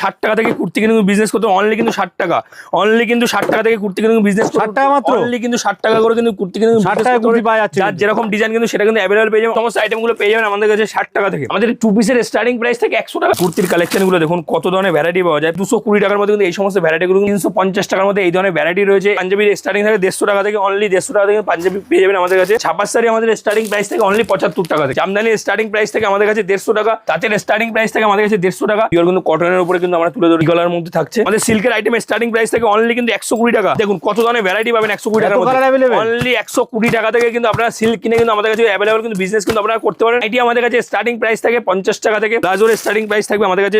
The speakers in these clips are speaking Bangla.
ষাট টাকা থেকে কুর্তি কিন্তু বিজনেস করতে অনলি কিন্তু ষাট টাকা। অনলি কিন্তু ষাট টাকা থেকে কুর্তি কিন্তু বিজনেস 60 টাকা মাত্র? অনলি কিন্তু ষাট টাকা করে কিন্তু কুর্তি কিন্তু 60 business টাকায় কুর্তি পাওয়া যাচ্ছে যার কিন্তু। যেরকম ডিজাইন কিন্তু সেটা কিন্তু অ্যাভেলেবল পেয়ে যাবেন। সমস্ত আইটেমগুলো পেয়ে যাবেন আমাদের কাছে ষাট টাকা থেকে। আমাদের টু পিসের স্টার্টিং প্রাইস থেকে একশো টাকা। কুর্তির কালেকশনগুলো দেখুন কত ধরনের ভ্যারাইটি পাওয়া যায়। দুশো কুড়ি টাকার মধ্যে কিন্তু এই সমস্ত ভ্যারাইটিগুলো তিনশো পঞ্চাশ টাকার মধ্যে এই ধরনের ভ্যারাইটি রয়েছে। পাঞ্জাবির স্টার্টিং থাকে দেড়শো টাকা থেকে অনলি দেড়শো টাকা থেকে পাঞ্জাবি পেয়ে যাবেন আমাদের কাছে। ছাপাস শাড়ি আমাদের স্টার্টিং প্রাইস থেকে অনলি পঁচাত্তর টাকা থেকে। জামদানির স্টার্টিং প্রাইস থেকে আমাদের কাছে দেড়শো টাকা। তাঁতের স্টার্টিং প্রাইস থেকে আমাদের কাছে দেড়শো টাকা। পিওর কিন্তু কটনের উপরে কিন্তু আমরা তুলে ধরি। গলার মধ্যে থাকছে। আমাদের সিল্কের আইটেম স্টার্টিং প্রাইস থেকে অনলি কিন্তু একশো কুড়ি টাকা। দেখুন কত ধরনের ভ্যারাইটি পাবেন একশো কুড়ি available? অনলি একশো কুড়ি টাকা থেকে কিন্তু আপনারা সিল্ক কিনে কিন্তু আমাদের কাছে অ্যাভেলেবল কিন্তু বিজনেস কিন্তু আপনারা করতে পারেন। এটি আমাদের কাছে স্টার্টিং প্রাইস থাকে পঞ্চাশ টাকা থেকে। প্লাজোর স্টার্টিং প্রাইস থাকবে আমাদের কাছে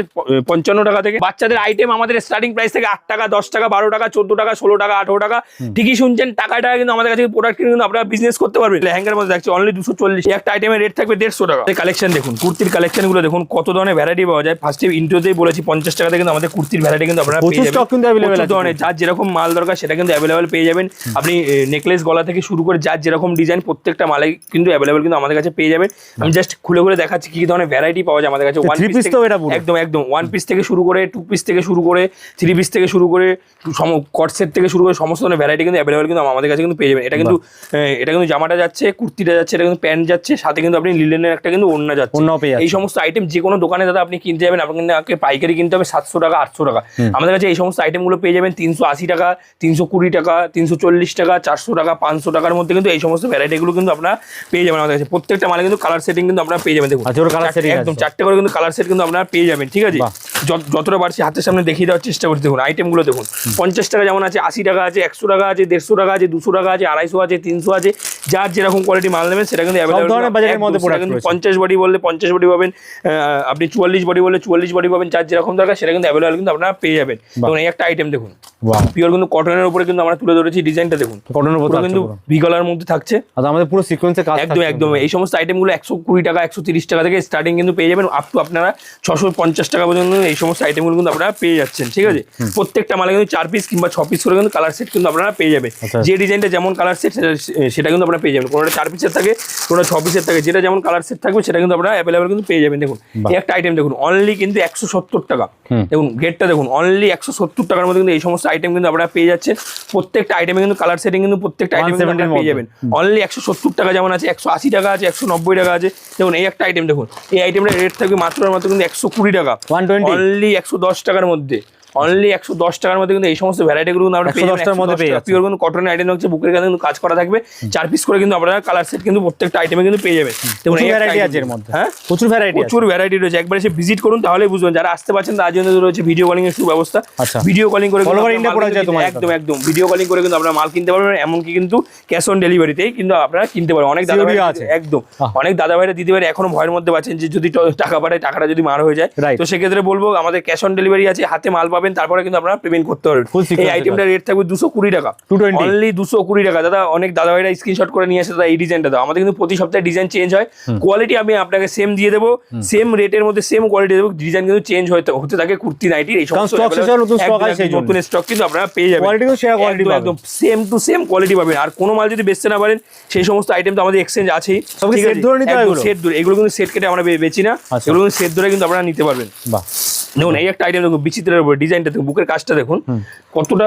পঞ্চান্ন টাকা থেকে। বাচ্চাদের আইটেম আমাদের স্টার্টিং প্রাইস থেকে আট টাকা দশ টাকা বারো টাকা চোদ্দ টাকা ষোলো টাকা আঠারো টাকা। ঠিকই শুনছেন টাকা টাকা কিন্তু আমাদের কাছে প্রোডাক্ট কিনে কিন্তু আপনারা বিজনেস করতে পারবেন। লেহেঙ্গার মধ্যে দেখছি অনলি দুশো চল্লিশ। একটা আইটেমের রেট থাকবে দেড়শো টাকা। কালেকশন দেখুন কুর্তির কালেকশনগুলো দেখুন কত ধরনের ভ্যারাইটি পাওয়া যায়। ফার্স্টে ইন্ট্রোতেই বলেছি পঞ্চাশ টাকা থেকে কিন্তু আমাদের কুর্তির ভ্যারাইটি কিন্তু আপনারা পেয়ে কিন্তু প্রচুর আছে। ধরনের যার যেরকম মাল দরকার সেটা কিন্তু অ্যাভেলেবেল পেয়ে যাবেন। আপনি নেকলেস গলা থেকে শুরু করে যার যেরকম ডিজাইন প্রত্যেকটা মালে কিন্তু অ্যাভেলেবেল কিন্তু আমাদের কাছে পেয়ে যাবেন। আমি জাস্ট খুলে খুলে দেখাচ্ছি কি ধরনের ভ্যারাইটি পাওয়া যায় আমাদের কাছে। ওয়ান piece তো এটা একদম একদম। ওয়ান পিস থেকে শুরু করে টু পিস থেকে শুরু করে থ্রি পিস থেকে শুরু করে কট সেট থেকে শুরু করে সমস্ত ধরনের ভ্যারাইটি কিন্তু অ্যাভেলেবেল কিন্তু আমাদের কাছে কিন্তু পেয়ে যাবেন। এটা কিন্তু এটা কিন্তু জামাটা যাচ্ছে কুর্তিটা যাচ্ছে এটা কিন্তু প্যান্ট যাচ্ছে সাথে কিন্তু আপনি লিলেনের একটা কিন্তু ওড়না পেয়ে যাচ্ছে। এই সমস্ত আইটেম যে কোনো দোকানে দাদা আপনি কিনতে যাবেন আপনাকে পাইকারি কিনতে হবে সাতশো টাকা আটশো টাকা। আমাদের কাছে এই সমস্ত আইটেমগুলো পেয়ে যাবেন তিনশো আশি টাকা তিনশো কুড়ি টাকা তিনশো চল্লিশ টাকা চারশো টাকা পাঁচশো টাকার মধ্যে কিন্তু এই সমস্ত ভ্যারাইটিগুলো কিন্তু আপনার পেয়ে যাবেন আমাদের কাছে। প্রত্যেকটা মালে কিন্তু কালার সেটিং কিন্তু আপনারা পেয়ে যাবেন দেখুন। আচ্ছা, একদম চারটে করে কিন্তু কালার সেট কিন্তু আপনারা পেয়ে যাবেন ঠিক আছে? যতটা পারছি হাতের সামনে দেখিয়ে দেওয়ার চেষ্টা করছি। দেখুন আইটেমগুলো দেখুন। পঞ্চাশ টাকা যেমন আছে আশি টাকা আছে একশো টাকা আছে দেড়শো টাকা আছে দুশো টাকা আছে আড়াইশো আছে তিনশো আছে যার যেরকম কোয়ালিটি মাল নেবেন সেটা কিন্তু পঞ্চাশ বডি বললে পঞ্চাশ বডি পাবেন আপনি চুয়াল্লিশ বডি বললে চুয়াল্লিশ বডি পাবেন যার যেরকম দরকার সেটা কিন্তু অ্যাভেলেবল কিন্তু আপনারা পেয়ে যাবেন। এবং এই একটা আইটেম দেখুন। পিওর কিন্তু কটনের উপরে কিন্তু আমরা তুলে ধরেছি ডিজাইনটা দেখুন। কটনের উপর কিন্তু। ভিগলার মধ্যে থাকছে। আর আমাদের পুরো সিকোয়েন্সে কাজ একদম একদম। এই সমস্ত আইটেমগুলো একশো কুড়ি টাকা একশো তিরিশ টাকা থেকে স্টার্টিং কিন্তু পেয়ে যাবেন আপ টু আপনারা ছশো পঞ্চাশ টাকা পর্যন্ত এই সমস্ত আইটেমগুলো কিন্তু আপনারা পেয়ে যাচ্ছেন ঠিক আছে? প্রত্যেকটা মালে কিন্তু চার পিস কিংবা ছ পিস করে কিন্তু কালার সেট কিন্তু আপনারা পেয়ে যাবেন। আচ্ছা। যে ডিজাইনটা যেমন কালার সেট সেটা কিন্তু আপনারা পেয়ে যাবেন। কোনোটা চার পিসের থাকে কোনোটা ছ পিসের থাকে যেটা যেমন কালার সেট থাকবে সেটা কিন্তু আপনারা অ্যাভেলেবেল কিন্তু পেয়ে যাবেন। দেখুন একটা আইটেম দেখুন অনলি কিন্তু একশো সত্তর টাকা। দেখুন গেটটা দেখুন অনলি একশো সত্তর টাকার মধ্যে কিন্তু এই সমস্ত আইটেম কিন্তু আপনারা পেয়ে যাচ্ছেন। প্রত্যেকটা আইটেমে কিন্তু কালার সেটিং কিন্তু প্রত্যেকটা আইটেম 170 আপনারা পেয়ে যাবেন। অনলি একশো সত্তর টাকা যেমন আছে একশো আশি টাকা আছে একশো নব্বই টাকা আছে। দেখুন এই একটা আইটেম দেখুন এই আইটেমটা রেট থাকবে মাত্র মাত্র কিন্তু একশো কুড়ি টাকা। 120 অনলি একশো দশ টাকার মধ্যে। অনলি একশো দশ টাকার মধ্যে কিন্তু এই সমস্ত ভ্যারাইটিগুলো কিন্তু আমরা 110 টাকার মধ্যে। পিওর কিন্তু কটনের আইটেম হচ্ছে বুকের কাছে কিন্তু কাজ করা থাকবে। চার পিস করে কিন্তু আপনারা কালার সেট কিন্তু প্রত্যেকটা আইটেমে কিন্তু পেয়ে যাবেন। দেখুন প্রচুর ভ্যারাইটি আছে এর মধ্যে। হ্যাঁ? প্রচুর ভ্যারাইটি প্রচুর ভ্যারাইটি রয়েছে। একবার এসে ভিজিট করুন তাহলে বুঝবেন। যারা আসতে পারছেন তার জন্য রয়েছে ভিডিও কলিং এর সুব্যবস্থা। আচ্ছা। ভিডিও কলিং করে একদম। একদম ভিডিও কলিং করে কিন্তু আপনারা মাল কিনতে পারবেন এমনকি কিন্তু ক্যাশ অন ডেলিভারিতেই কিন্তু আপনারা কিনতে পারবেন। অনেক দাদা ভাইরা আছে। একদম। অনেক দাদা ভাইরা দিদি ভাইরা এখনও ভয়ের মধ্যে পাচ্ছেন যে যদি টাকা পাঠায় টাকাটা যদি মার হয়ে যায়. তো সেক্ষেত্রে বলব আমাদের ক্যাশ অন ডেলিভারি আছে হাতে মাল পাবেন তারপরে কিন্তু আপনারা পেমেন্ট করতে পারবেন। এই আইটেমটা রেট থাকবে দুশো কুড়ি টাকা। 220 অনলি দুশো কুড়ি টাকা। দাদা অনেক দাদা ভাইরা স্ক্রিনশট করে নিয়ে এসে দাদা এই ডিজাইনটা দাও। আমাদের কিন্তু প্রতি সপ্তাহে ডিজাইন চেঞ্জ হয়। কোয়ালিটি আমি আপনাকে সেম দিয়ে দেবো। সেম রেটের মধ্যে সেম কোয়ালিটি দেবো। ডিজাইন কিন্তু চেঞ্জ হতে হতে থাকে কুর্তি নাইটির এই সমস্ত নতুন আসে স্টক কিন্তু আপনারা পেয়ে যাবেন। একদম। সেম টু সেম কোয়ালিটি পাবেন। আর কোনো মাল যদি বেচতে না পারেন সেই সমস্ত আইটেম তো আমাদের এক্সচেঞ্জ আছেই। আছে? ধরে এগুলো? ধরে এগুলো কিন্তু সেট কেটে আমরা বেচি না। আচ্ছা। এগুলো কিন্তু সেট ধরে কিন্তু আপনারা নিতে পারবেন। বাহ। দেখুন এই একটা আইটেম দেখুন বিচিত্রের উপর ডিজাইনটা দেখুন বুকের কাজটা দেখুন কতটা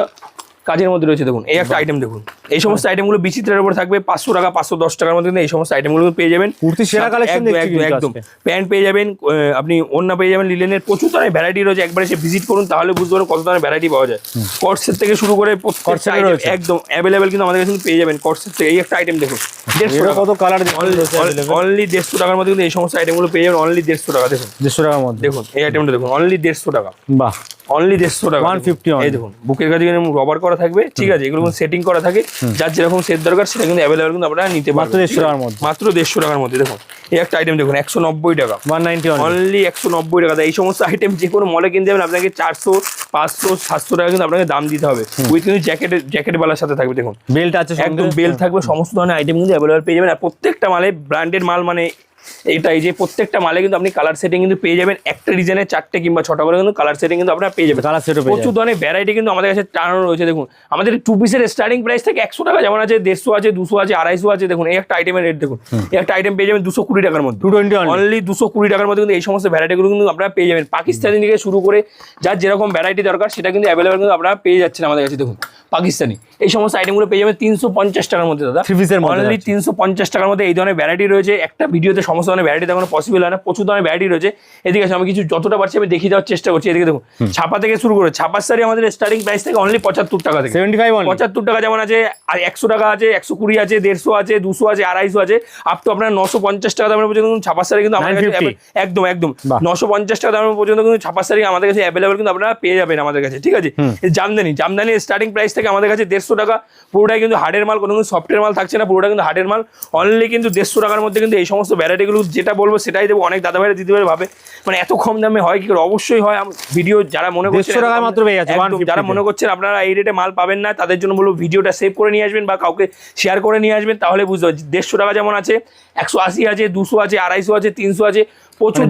কাজের মধ্যে রয়েছে দেখুন। এই একটা আইটেম দেখুন। এই সমস্ত আইটেমগুলো বিচিত্রের উপর থাকবে পাঁচশো টাকা পাঁচশো দশ টাকার মধ্যে এই সমস্ত আইটেমগুলো পেয়ে যাবেন। কুর্তির সেরা collection একদম। প্যান্ট পেয়ে যাবেন আপনি ওন্না পেয়ে যাবেন লিলেনের প্রচুর ধরনের ভ্যারাইটি রয়েছে। একবার এসে ভিজিট করুন তাহলে বুঝতে পারবেন কত ধরনের ভ্যারাইটি পাওয়া যায়। কটসের থেকে শুরু করে। একদম অ্যাভেলেবেল কিন্তু আমাদের কাছে পেয়ে যাবেন কটসের থেকে। এই একটা আইটেম দেখুন দেড়শো কত কালার অনলি দেড়শো টাকার মধ্যে কিন্তু এই সমস্ত আইটেমগুলো পেয়ে যাবেন অনলি দেড়শো টাকা দেখুন। দেড়শো টাকার মধ্যে। দেখুন এই আইটেমটা দেখুন অনলি দেড়শো টাকা। বাহ। অনলি দেড়শো টাকা। ওয়ান ফিফটি এই দেখুন বুকের কাছে রবার করা থাকবে ঠিক আছে এগুলো সেটিং করা থাকে যার যেরকম সেট দরকার সেটা কিন্তু অ্যাভেলেবল কিন্তু আপনারা নিতে মাত্র দেড়শো টাকার মধ্যে। মাত্র দেড়শো টাকার মধ্যে দেখুন এই একটা আইটেম দেখুন একশো নব্বই টাকা। ওয়ান নাইনটি অনলি একশো নব্বই টাকা। এই সমস্ত আইটেম যে কোনো মলে কিনতে যাবেন আপনাকে চারশো পাঁচশো সাতশো টাকা কিন্তু আপনাকে দাম দিতে হবে। উইথ কিন্তু জ্যাকেট জ্যাকেট বালার সাথে থাকবে দেখুন। বেল্ট আছে একদম বেল্ট থাকবে সমস্ত ধরনের আইটেম কিন্তু অ্যাভেলেবল পেয়ে যাবেন। আর প্রত্যেকটা মালে ব্র্যান্ডেড মাল মানে এটা এই যে প্রত্যেকটা মালে কিন্তু আপনি কালার সেটিং কিন্তু পেয়ে যাবেন। একটা ডিজাইনের চারটে কিংবা ছটা করে কিন্তু কালার সেটিং কিন্তু আপনারা পেয়ে যাবেন। কালার পেয়ে প্রচুর ধরনের ভ্যারাইটি কিন্তু আমাদের কাছে টানানো রয়েছে দেখুন। আমাদের টু পিসের স্টার্টিং প্রাইস থেকে একশো টাকা যেমন আছে দেড়শো আছে দুশো আছে আড়াইশো আছে দেখুন এই একটা আইটেমের রেট দেখুন। এই একটা আইটেম পেয়ে যাবেন দুশো কুড়ি টাকার মধ্যে। অনলি দুশো কুড়ি টাকার মধ্যে কিন্তু এই সমস্ত ভ্যারাইটিগুলো কিন্তু আপনারা পেয়ে যাবেন। পাকিস্তানি থেকে শুরু করে যার যেরকম ভ্যারাইটি দরকার সেটা কিন্তু অ্যাভেলেবেল কিন্তু আপনারা পেয়ে যাচ্ছেন আমাদের কাছে দেখুন পাকিস্তানি। এই সমস্ত আইটেমগুলো পেয়ে যাবেন তিনশো পঞ্চাশ টাকার মধ্যে দাদা। অনলি তিনশো পঞ্চাশ টাকার মধ্যে এই ধরনের ভ্যারাইটি রয়েছে। একটা ভিডিওতে সমস্ত ধরনের ভ্যারাইটি দেখানো পসিবল হয় না। প্রচুর ধরনের ভ্যারাইটি রয়েছে। এদিকে আমি কিছু যতটা পারছি আমি দেখিয়ে দেওয়ার চেষ্টা করছি। এদিকে দেখুন ছাপা থেকে শুরু করে ছাপার সারি আমাদের স্টার্টিং প্রাইস থেকে অনলি পঁচাত্তর টাকা থেকে। পঁচাত্তর টাকা যেমন আছে আর একশো টাকা আছে একশো কুড়ি আছে দেড়শো আছে দুশো আছে আড়াইশো আছে আপ টু আপনার নশো পঞ্চাশ টাকা দামের পর্যন্ত কিন্তু ছাপার শাড়ি কিন্তু আমাদের কাছে 950 একদম একদম। নশো পঞ্চাশ টাকা দামের পর্যন্ত কিন্তু ছাপার শাড়ি আমাদের কাছে অ্যাভেলেবল কিন্তু আপনারা পেয়ে যাবেন আমাদের কাছে ঠিক আছে? জামদানি জামদানি স্টার্টিং প্রাইস থেকে আমাদের কাছে দেড়শো টাকা। পুরোটাই কিন্তু হার্ডের মাল কোনো কিন্তু সফটের মাল থাকছে না পুরোটা কিন্তু হার্ডের মাল। অনলি কিন্তু দেড়শো টাকার মধ্যে কিন্তু এই সমস্ত ভ্যারাইটিগুলো যেটা বলব সেটাই দেবো। অনেক দাদা ভাইরা দিতে পারে ভাবে। মানে এত কম দামে হয় কি করে? অবশ্যই হয়। ভিডিও যারা মনে করছে 150 টাকায় মাত্র পেয়ে যাচ্ছে, 150 যারা মনে করছেন আপনারা এই রেটে মাল পাবেন না তাদের জন্য বলব ভিডিওটা সেভ করে নিয়ে আসবেন বা কাউকে শেয়ার করে নিয়ে আসবেন তাহলে বুঝতে পারছি দেড়শো টাকা যেমন আছে একশো আশি আছে দুশো আছে আড়াইশো আছে তিনশো আছে প্রচুর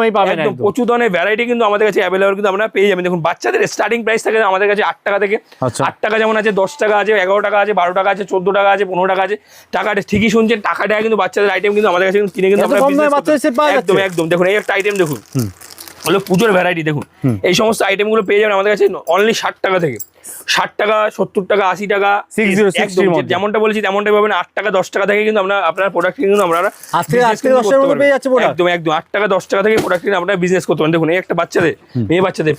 মানে একদম। প্রচুর ধরনের ভ্যারাইটি কিন্তু আমাদের কাছে অ্যাভেলেবল কিন্তু আপনারা পেয়ে যাবেন। দেখুন বাচ্চাদের স্টার্টিং প্রাইস থাকে আমাদের কাছে আট টাকা থেকে। আচ্ছা। আট টাকা যেমন আছে দশ টাকা আছে এগারো টাকা আছে বারো টাকা আছে চোদ্দ টাকা আছে পনেরো টাকা আছে। টাকাটা ঠিকই শুনছেন টাকাটা কিন্তু বাচ্চাদের আইটেম কিন্তু আমাদের কাছে কিন্তু কিনে কিন্তু আমরা একদম একদম। দেখুন এই একটা আইটেম দেখুন। হলো পুজোর ভ্যারাইটি দেখুন। এই সমস্ত আইটেমগুলো পেয়ে যাবেন আমাদের কাছে অনলি ষাট টাকা থেকে। ষাট টাকা সত্তর টাকা আশি টাকা 60, একদম 60 র মধ্যে। যেমনটা বলছি তেমনটাই পাবেন। আট টাকা দশ টাকা থেকে কিন্তু আমরা আপনার প্রোডাক্ট কিন্তু আমরা আজকে- business আজকে কিন্তু 10 টাকার করতে মধ্যে পারবেন। পেয়ে যাচ্ছে product? একদম একদম। আট টাকা দশ টাকা থেকে প্রোডাক্ট কিনে আপনারা বিজনেস করতে পারেন দেখুন এই একটা বাচ্চাদের মেয়ে বাচ্চাদের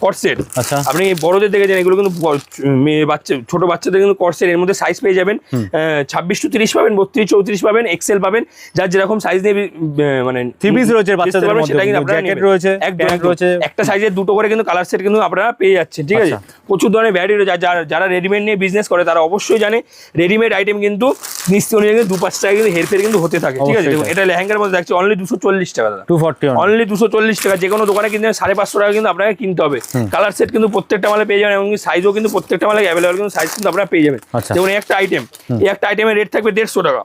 কটসেট আচ্ছা। আপনি বড়দের দেখেছেন এগুলো কিন্তু মেয়ে বাচ্চা ছোট বাচ্চাদের কিন্তু কটসেট এর মধ্যে সাইজ পেয়ে যাবেন। ছাব্বিশ টু তিরিশ পাবেন বত্রিশ চৌত্রিশ পাবেন এক্সেল পাবেন। যার যেরকম সাইজ নিয়ে মানে piece রয়েছে বাচ্চাদের সেটা কিন্তু আপনারা রয়েছে। একটা সাইজের দুটো করে কিন্তু কালার সেট কিন্তু আপনারা পেয়ে যাচ্ছেন ঠিক আছে? আচ্ছা। প্রচুর ধরনের ভ্যারাইটি যারা- যারা রেডিমেড নিয়ে বিজনেস করে তারা অবশ্যই জানে রেডিমেড আইটেম কিন্তু নিশ্চয় অনুযায়ী দু পাঁচ টাকা কিন্তু হেরফের কিন্তু হতে থাকে। ঠিক আছে। এটা লেহেঙ্গার মধ্যে দেখছি অনলি দুশো চল্লিশ টাকা দাদা। টু ফর্টি অনলি দুশো চল্লিশ টাকা। যে কোনো দোকানে কিনতে সাড়ে পাঁচশো টাকা কিন্তু আপনাকে কিনতে হবে। কালার সেট কিন্তু প্রত্যেকটা মালে পেয়ে যাবেন এবং সাইজও কিন্তু প্রত্যেকটা মালে অ্যাভেলেবল কিন্তু সাইজ কিন্তু আপনারা পেয়ে যাবেন। আচ্ছা। যেমন একটা আইটেম এই একটা আইটেমের রেট থাকবে দেড়শো টাকা।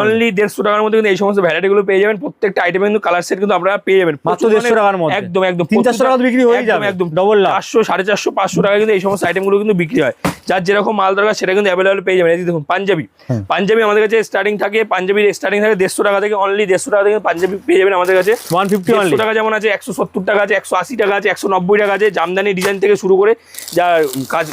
অনলি দেড়শো টাকার মধ্যে কিন্তু এই সমস্ত ভ্যারাইটি গুলো পেয়ে যাবেন। প্রত্যেকটা আইটেমে কিন্তু কালার সেট কিন্তু আপনারা পেয়ে যাবেন। মাত্র 150 ধরনের- টাকার মধ্যে। একদম একদম। তিন চারশো টাকা বিক্রি হয়ে যাবে। একদম। ডবল। চারশো সাড়ে চারশো পাঁচশো টাকা কিন্তু এই সমস্ত আইটেমগুলো কিন্তু বিক্রি হয়। যার যেরকম মাল দরকার সেটা কিন্তু অ্যাভেলেবল পেয়ে যাবেন। এই দেখুন পাঞ্জাবি। পাঞ্জাবি আমাদের কাছে স্টার্টিং থাকে পাঞ্জাবির স্টার্টিং থাকে দেড়শো টাকা থেকে অনলি দেড়শো টাকা থেকে পাঞ্জাবি পেয়ে যাবেন আমাদের কাছে। ওয়ান ফিফটি টাকা যেমন আছে একশো সত্তর টাকা আছে একশো আশি টাকা আছে একশো নব্বই টাকা আছে জামদানি ডিজাইন থেকে শুরু করে যা কাজ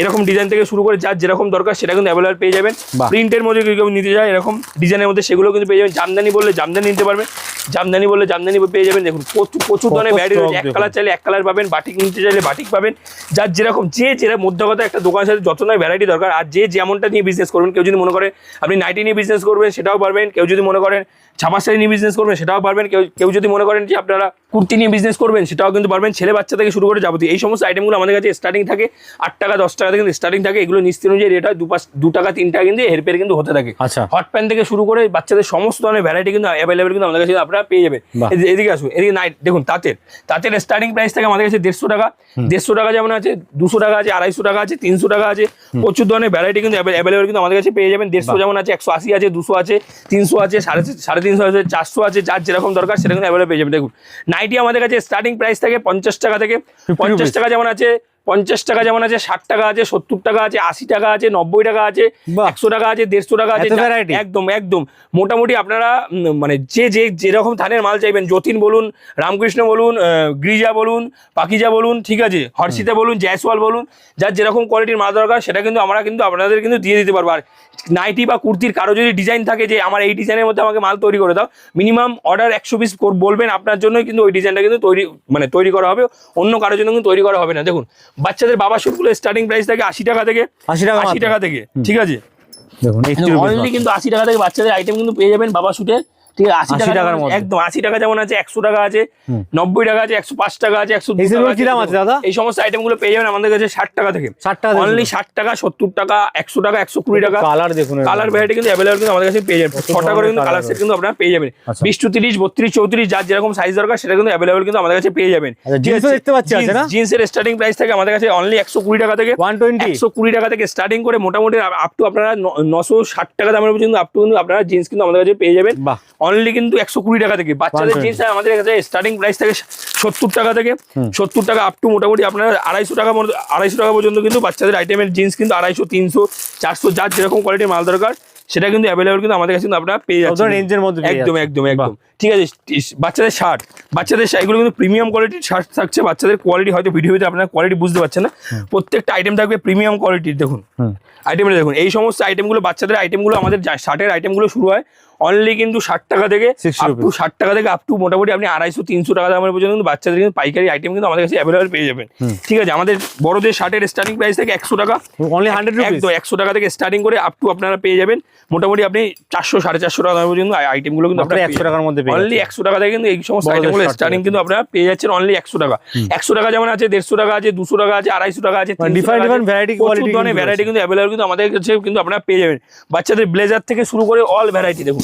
এরকম ডিজাইন থেকে শুরু করে যার যেরকম দরকার সেটা কিন্তু অ্যাভেলেবল পেয়ে যাবেন। প্রিন্টের মধ্যে কেউ কেউ নিতে যায় এরকম ডিজাইনের মধ্যে সেগুলো কিন্তু পেয়ে যাবেন। জামদানি বললে জামদানি নিতে পারবেন জামদানি বললে জামদানি পেয়ে যাবেন। দেখুন প্রচুর প্রচুর ধরনের ভ্যারাইটি রয়েছে। এক কালার চাইলে এক কালার পাবেন বাটিক নিতে চাইলে বাটিক পাবেন। যার যেরকম যে যেরকম মধ্যকথা একটা দোকানের সাথে যত নয় ভ্যারাইটি দরকার। আর যে যেমনটা নিয়ে বিজনেস করবেন কেউ যদি মনে করে আপনি নাইটি নিয়ে বিজনেস করবেন সেটাও পারবেন। কেউ যদি মনে করেন ছাপা শাড়ি নিয়ে বিজনেস করবেন সেটাও পারবেন। কেউ কেউ যদি মনে করেন যে আপনারা কুর্তি নিয়ে বিজনেস করবেন সেটাও কিন্তু পারবেন। ছেলে বাচ্চা থেকে শুরু করে যাবতীয় এই সমস্ত আইটেমগুলো আমাদের কাছে স্টার্টিং থাকে। আট টাকা দশ টাকা থেকে কিন্তু স্টার্টিং থাকে। এগুলো নিশ্চিত অনুযায়ী রেট হয়। দু পাঁচ দু টাকা তিন টাকা কিন্তু হেরফের কিন্তু হতে থাকে। আচ্ছা। হট প্যান্ট থেকে শুরু করে বাচ্চাদের সমস্ত ধরনের ভ্যারাইটি কিন্তু অ্যাভেলেবেল কিন্তু আমাদের কাছে আপনারা পেয়ে যাবেন। এদিকে আসুন এদিকে নাইট দেখুন তাঁতের। তাঁতের স্টার্টিং প্রাইস থাকে আমাদের কাছে দেড়শো টাকা। দেড়শো টাকা যেমন আছে দুশো টাকা আছে আড়াইশো টাকা আছে তিনশো টাকা আছে। প্রচুর ধরনের ভ্যারাইটি কিন্তু অ্যাভেলেবেল কিন্তু আমাদের কাছে পেয়ে যাবেন। দেড়শো যেমন আছে একশো আশি আছে দুশো আছে তিনশো আছে সাড়ে সাড়ে তিনশো আছে চারশো আছে যার যেরকম দরকার সেটা কিন্তু অ্যাভেলেবল পেয়ে যাবেন। দেখুন নাইটি আমাদের কাছে স্টার্টিং প্রাইস থাকে পঞ্চাশ টাকা থেকে। পঞ্চাশ টাকা যেমন আছে পঞ্চাশ টাকা যেমন আছে ষাট টাকা আছে সত্তর টাকা আছে আশি টাকা আছে নব্বই টাকা আছে। একশো টাকা আছে দেড়শো টাকা আছে? একদম একদম মোটামুটি আপনারা মানে যে যে যেরকম ধানের মাল চাইবেন যতীন বলুন রামকৃষ্ণ বলুন গ্রিজা বলুন পাকিজা বলুন ঠিক আছে হর্ষিতা বলুন জয়সওয়াল বলুন যার যেরকম কোয়ালিটির মাল দরকার সেটা কিন্তু আমরা কিন্তু আপনাদের কিন্তু দিয়ে দিতে পারব আর নাইটি বা কুর্তির কারও যদি ডিজাইন থাকে যে আমার এই ডিজাইনের মধ্যে আমাকে মাল তৈরি করে দাও মিনিমাম অর্ডার একশো পিস বলবেন আপনার জন্যই কিন্তু ওই ডিজাইনটা কিন্তু তৈরি মানে তৈরি করা হবে অন্য কারোর জন্য কিন্তু তৈরি করা হবে না দেখুন বাচ্চাদের বাবা শুটগুলো স্টার্টিং প্রাইস থাকে আশি টাকা থেকে 80 টাকা আশি টাকা থেকে ঠিক আছে? দেখুন কিন্তু আশি টাকা থেকে বাচ্চাদের আইটেম কিন্তু পেয়ে যাবেন বাবা শুটে ঠিক আছে আশি টাকার মধ্যে। একদম আশি টাকা যেমন আছে একশো টাকা আছে নব্বই টাকা আছে একশো পাঁচ টাকা আছে একশো দাদা? এই সমস্ত আইটেমগুলো পেয়ে যাবেন আমাদের কাছে ষাট টাকা থেকে। 60 টাকা অনলি ষাট টাকা সত্তর টাকা একশো টাকা একশো কুড়ি টাকা। কালার দেখুন কালার। ভ্যারাইটি কিন্তু অ্যাভেলেবল কিন্তু আমাদের কাছে পেয়ে যাবেন। ছটা করে কিন্তু কালার সেট কিন্তু আপনারা পেয়ে যাবেন। আচ্ছা। বিশ টু তিরিশ বত্রিশ চৌত্রিশ যার যেরকম সাইজ দরকার সেটা কিন্তু অ্যাভেলেবল কিন্তু আমাদের কাছে পেয়ে যাবেন। আচ্ছা, জিন্সের স্টার্টিং প্রাইস থাকে আমাদের কাছে অনলি একশো কুড়ি টাকা থেকে 120 একশো কুড়ি টাকা থেকে স্টার্টিং করে মোটামুটি আপ টু আপনারা নশো ষাট টাকা দামের পর্যন্ত আপ টু কিন্তু আপনারা জিন্স কিন্তু আমাদের কাছে পেয়ে যাবেন। বাহ। অনলি কিন্তু একশো কুড়ি টাকা থেকে। বাচ্চাদের 120 জিন্স আমাদের কাছে স্টার্টিং প্রাইস থেকে সত্তর টাকা থেকে। সত্তর টাকা আপ টু মোটামুটি আপনার আড়াইশো টাকা আড়াইশো টাকা পর্যন্ত কিন্তু বাচ্চাদের আইটেমের জিন্স কিন্তু আড়াইশো তিনশো চারশো যার যেরকম কোয়ালিটির মাল দরকার সেটা কিন্তু অ্যাভেলেবল কিন্তু আমাদের কাছে কিন্তু আপনারা পেয়ে যাচ্ছেন। রেঞ্জের মধ্যে একদম একদম একদম। ঠিক আছে বাচ্চাদের শার্ট বাচ্চাদের এগুলো কিন্তু প্রিমিয়াম কোয়ালিটির শার্ট থাকছে। বাচ্চাদের কোয়ালিটি হয়তো ভিডিওতে আপনার কোয়ালিটি বুঝতে পারছেন না। প্রত্যেকটা আইটেম থাকবে প্রিমিয়াম কোয়ালিটির দেখুন। আইটেমটা দেখুন এই সমস্ত আইটেমগুলো বাচ্চাদের আইটেমগুলো আমাদের শার্টের আইটেমগুলো শুরু হয় অনলি কিন্তু ষাট টাকা থেকে আপ টু ষাট টাকা থেকে আপ টু মোটামুটি আপনি আড়াইশো তিনশো টাকা দামের পর্যন্ত কিন্তু বাচ্চাদের কিন্তু পাইকারি আইটেম কিন্তু আমাদের কাছে অ্যাভেলেবল পেয়ে যাবেন। ঠিক আছে আমাদের বড়দের শার্টের স্টার্টিং প্রাইস থেকে একশো টাকা। অনলি হান্ড্রেড একদম একশো টাকা থেকে স্টার্টিং করে আপ টু আপনারা পেয়ে যাবেন। মোটামুটি আপনি চারশো সাড়ে চারশো টাকা দামের পর্যন্ত আইটেমগুলো কিন্তু আপনারা একশো টাকার মধ্যে অনলি একশো টাকা থেকে কিন্তু এই সমস্ত আইটেমগুলো স্টার্টিং কিন্তু আপনারা পেয়ে যাচ্ছেন অনলি একশো টাকা। একশো টাকা যেমন আছে দেড়শো টাকা আছে দুশো টাকা আছে আড়াইশো টাকা আছে 300 different টাকা আছে। different variety প্রচুর quality ধরনের ভ্যারাইটি কিন্তু অ্যাভেলেবল কিন্তু আমাদের কাছে কিন্তু আপনারা পেয়ে যাবেন। বাচ্চাদের ব্লেজার থেকে শুরু করে অল ভ্যারাইটি দেখুন।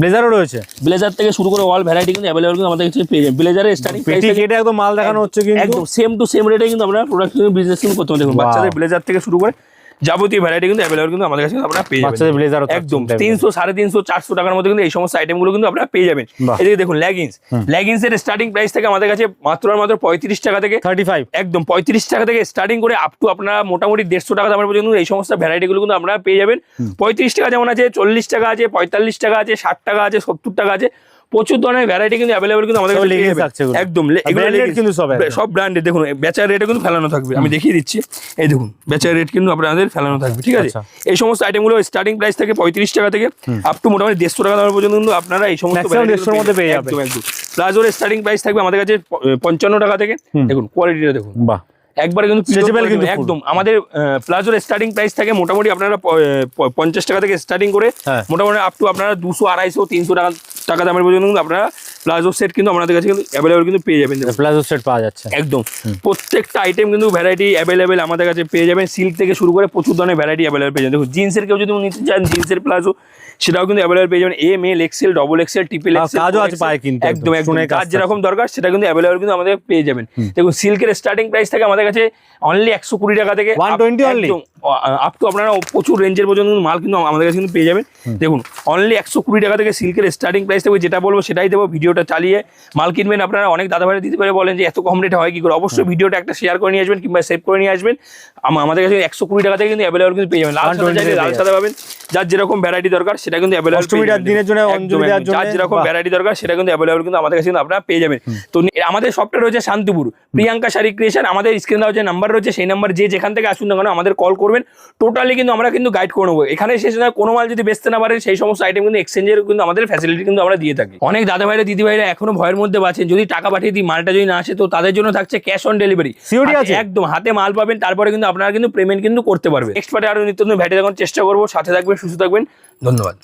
ব্লেজারও রয়েছে। ব্লেজার থেকে শুরু করে অল ভ্যারাইটি কিন্তু অ্যাভেলেবল কিন্তু আমাদের কাছে পেয়ে যাবেন। ব্লেজারের স্টার্টিং পেটি কেটে একদম মাল দেখানো হচ্ছে কিন্তু। একদম সেম টু সেম রেটে কিন্তু আমরা প্রোডাক্ট বিজনেস কিন্তু করতে পারি। দেখুন বাচ্চাদের ব্লেজার থেকে শুরু করে যাবতীয় ভ্যারাইটি কিন্তু অ্যাভেলেবল কিন্তু আমাদের কাছে আপনারা পেয়ে যাবেন। ব্লেজারও একদম তিনশো সাড়ে তিনশো চারশো টাকার মধ্যে কিন্তু এই সমস্ত আইটেমগুলো কিন্তু আপনারা পেয়ে যাবেন। এদিকে দেখুন লেগিংস লেগিংস এর স্টার্টিং প্রাইস থেকে আমাদের কাছে মাত্র আর মাত্র পঁয়ত্রিশ টাকা থেকে থার্টি ফাইভ একদম পঁয়ত্রিশ টাকা থেকে স্টার্টিং করে আপ টু আপনারা মোটামুটি দেড়শো টাকা দামের পর্যন্ত এই সমস্ত ভ্যারাইটিগুলো কিন্তু আপনারা পেয়ে যাবেন। পঁয়ত্রিশ টাকা যেমন আছে চল্লিশ টাকা আছে পঁয়তাল্লিশ টাকা আছে ষাট টাকা আছে সত্তর টাকা আছে প্রচুর ধরনের ভ্যারাইটি কিন্তু অ্যাভেলেবল কিন্তু আমাদের। একদম কিন্তু সব। সব ব্র্যান্ডের দেখুন বেচার রেটে কিন্তু ফেলানো থাকবে। আমি দেখিয়ে দিচ্ছি। এই দেখুন বেচার রেট কিন্তু আপনাদের ফেলানো থাকবে ঠিক আছে? আচ্ছা। এই সমস্ত আইটেমগুলো স্টার্টিং প্রাইস থেকে পঁয়ত্রিশ টাকা থেকে আপ টু মোটামুটি দেড়শো টাকা দামের পর্যন্ত কিন্তু আপনারা এই সমস্ত Maximum variety গুলো 150 মধ্যে পেয়ে যাবেন। একদম। একদম প্লাজোর স্টার্টিং প্রাইস থাকবে আমাদের কাছে পঞ্চান্ন টাকা থেকে। দেখুন কোয়ালিটিটা দেখুন। বাহ। একবারে কিন্তু একদম আমাদের প্লাজোর স্টার্টিং প্রাইস থাকে মোটামুটি আপনারা পঞ্চাশ টাকা থেকে স্টার্টিং করে হ্যাঁ। মোটামুটি আপ টু আপনারা দুশো আড়াইশো তিনশো টাকা টাকা দামের পর্যন্ত কিন্তু আপনারা প্লাজো সেট কিন্তু আপনাদের কাছে কিন্তু অ্যাভেলেবল কিন্তু পেয়ে যাবেন। প্লাজো সেট পাওয়া যাচ্ছে। একদম। প্রত্যেকটা আইটেম কিন্তু ভ্যারাইটি অ্যাভেলেবেল আমাদের কাছে পেয়ে যাবেন। সিল্ক থেকে শুরু করে প্রচুর ধরনের ভ্যারাইটি অ্যাভেলেবেল পেয়ে যাবেন। দেখুন জিন্সের কেউ যদি নিতে চান জিন্সের প্লাজো সেটাও কিন্তু অ্যাভেলেবেল পেয়ে যাবেন। M L XL double XL triple XL কাজও আছে পায়ে কিন্তু একদম একদম, কাজ যেরকম দরকার সেটা কিন্তু অ্যাভেলেবেল কিন্তু আমাদের পেয়ে যাবেন। দেখুন সিল্কের স্টার্টিং প্রাইস থাকে আমাদের কাছে অনলি একশো কুড়ি টাকা থেকে 120 only? আপ টু আপনারা প্রচুর রেঞ্জের পর্যন্ত মাল কিন্তু আমাদের কাছে কিন্তু পেয়ে যাবেন। দেখুন অনলি একশো কুড়ি টাকা থেকে সিল্কের স্টার্টিং প্রাইস থাকবে যেটা বলব সেটাই দেবো। ভিডিওটা চালিয়ে মাল কিনবেন। আপনারা অনেক দাদা ভাইরা দিতে পারে বলেন যে এত কম রেটে হয় কি করে? অবশ্যই ভিডিওটা একটা শেয়ার করে নিয়ে আসবেন কিংবা সেভ করে নিয়ে আসবেন। আমাদের কাছে একশো কুড়ি টাকা থেকে কিন্তু অ্যাভেলেবল কিন্তু পেয়ে যাবেন। লাল সাদা লাল সাদা পাবেন। যার যেরকম ভ্যারাইটি দরকার সেটা কিন্তু অ্যাভেলেবল দিনের জন্য, অঞ্জলি দেওয়ার জন্য, যার যেরকম ভ্যারাইটি দরকার সেটা কিন্তু অ্যাভেলেবল কিন্তু আমাদের কাছে কিন্তু আপনারা পেয়ে যাবেন। তো আমাদের সবটা রয়েছে শান্তিপুর। প্রিয়াঙ্কা শাড়ি ক্রিয়েশন আমাদের স্ক্রিন দেওয়া যে নাম্বার রয়েছে সেই নাম্বার যে যেখান থেকে আসুন না কেন আমাদের কল করবেন। টোটালি কিন্তু আমরা কিন্তু গাইড করে নেব। এখানে শেষ নয় কোনো মাল যদি বেচতে না পারেন সেই সমস্ত আইটেম কিন্তু এক্সচেঞ্জের কিন্তু আমাদের ফ্যাসিলিটি কিন্তু আমরা দিয়ে থাকি। অনেক দাদা ভাইরা দিদি ভাইরা এখনও ভয়ের মধ্যে বাঁচেন যদি টাকা পাঠিয়ে দিই মালটা যদি না আসে তো তাদের জন্য থাকছে ক্যাশ অন ডেলিভারি COD আছে? একদম হাতে মাল পাবেন তারপরে কিন্তু আপনারা কিন্তু পেমেন্ট কিন্তু করতে পারবেন। নেক্সট পার্টে আরও নিত্য নতুন ভ্যাটে দেখানোর চেষ্টা করব সাথে থাকবেন সুস্থ থাকবেন। ধন্যবাদ।